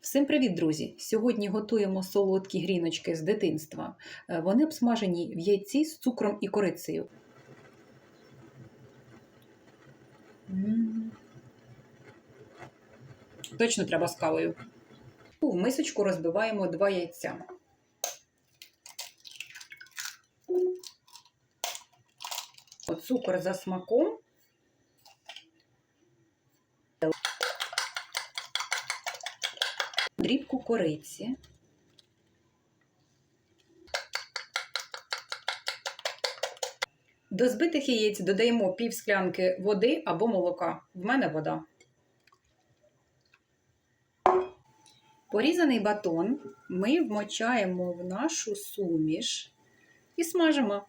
Всім привіт, друзі! Сьогодні готуємо солодкі гріночки з дитинства. Е, Вони обсмажені в яйці з цукром і корицею. Точно треба з кавою. В мисочку розбиваємо два яйця. Цукор за смаком. Дрібку кориці. До збитих яєць додаємо пів склянки води або молока. В мене вода. Порізаний батон ми вмочаємо в нашу суміш і смажимо.